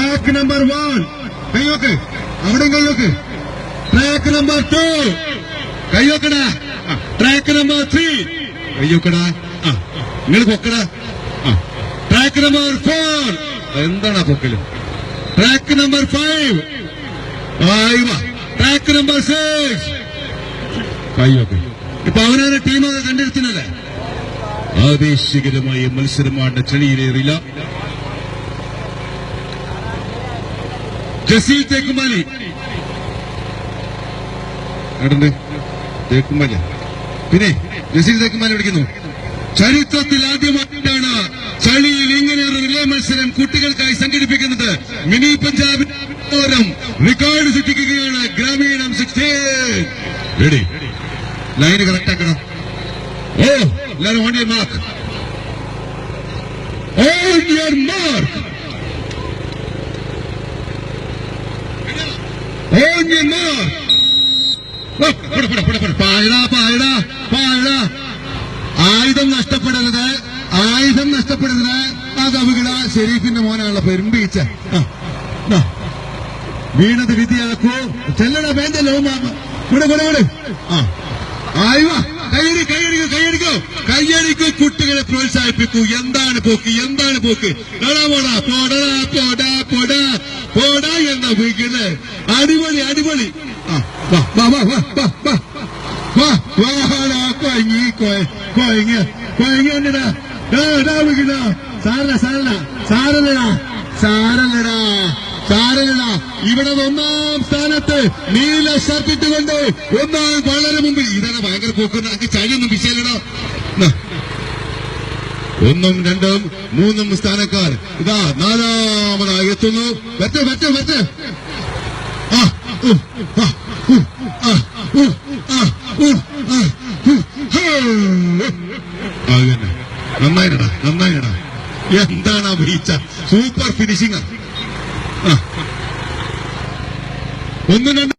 Track number one. കൈവക്ക് അവിടെയും കൈവക്ക് ട്രാക്ക് നമ്പർ ടു. കൈവക്കടാ ട്രാക്ക് നമ്പർ ത്രീ. കൈയോക്കടാ നിങ്ങൾ പൊക്കടാ. Track number four. എന്താണ് ആ പൊക്കൽ? Track number five. Track number six. കൈവക്ക് ഇപ്പൊ അവനാണ് ടീമൊക്കെ കണ്ടിരുത്തുന്നല്ലേ ആവേശകരമായ മത്സരമാണ് ചെളിയിലേറില്ല. ജസീൽ തേക്കുമാലി. തേക്കുമാലി. പിന്നെ ജസീൽ തേക്കുമാലി വിളിക്കുന്നു ചരിത്രത്തിൽ ആദ്യമായിട്ടാണ് ചളിയിൽ ഇങ്ങനെ ഒരു റിലേ മത്സരം കുട്ടികൾക്കായി സംഘടിപ്പിക്കുന്നത്. മിനി പഞ്ചാബ് റെക്കോർഡ് സൃഷ്ടിക്കുകയാണ് ഗ്രാമീണം സിക്സ്റ്റീൻ റെഡി ലൈന് കറക്റ്റ് ആക്കണം. ഓ എല്ലാവരും on mark on India mark on your mark ആയുധം നഷ്ടപ്പെടരുത് ആയുധം നഷ്ടപ്പെടരുത്. ആ കവികള ഷെരീഫിന്റെ മോനാണല്ലോ പെരുമ്പീച്ച. വീണത് വിധിയാക്കൂ ചെല്ലട വേണ്ടല്ലോ മാമ. ഇവിടെ ഇവിടെ ഇവിടെ ആ. കൈയടി കൈയടിക്കൂ കൈയടിക്കൂ. കൈയടിക്കൂ കുട്ടികളെ പ്രോത്സാഹിപ്പിക്കൂ. എന്താണ് പോക്ക്? എന്താണ് പോക്ക്? പോടാ പോടാ പോടാ പോടാ പോടാ പോടാ എന്ന വീക്കിൽ അടിപൊളി അടിപൊളി. കൊയങ്ങി കൊയങ്ങ കൊയങ്ങി വന്നിടാ. വീക്കിടാ സാറല്ല സാറല്ല സാറല്ലടാ സാറല്ലടാ കാരണം ഇവിടെ ഒന്നാം സ്ഥാനത്ത് നീല ഷർട്ടിട്ടുകൊണ്ട് ഒന്നാം വളരെ മുമ്പിൽ. ഇതാണ് ഭയങ്കര പോക്കുന്ന എനിക്ക് ചഴിയൊന്നും വിശയിലടോ ഒന്നും രണ്ടും മൂന്നും സ്ഥാനക്കാർ. ഇതാ നാലാമതായി എത്തുന്നു. പറ്റ പറ്റ പറ്റ നന്നായിട്ടാ നന്നായിട്ടാ എന്താണ് ആ വീഴ്ച? സൂപ്പർ ഫിനിഷിംഗ് ഒന്നും രണ്ട്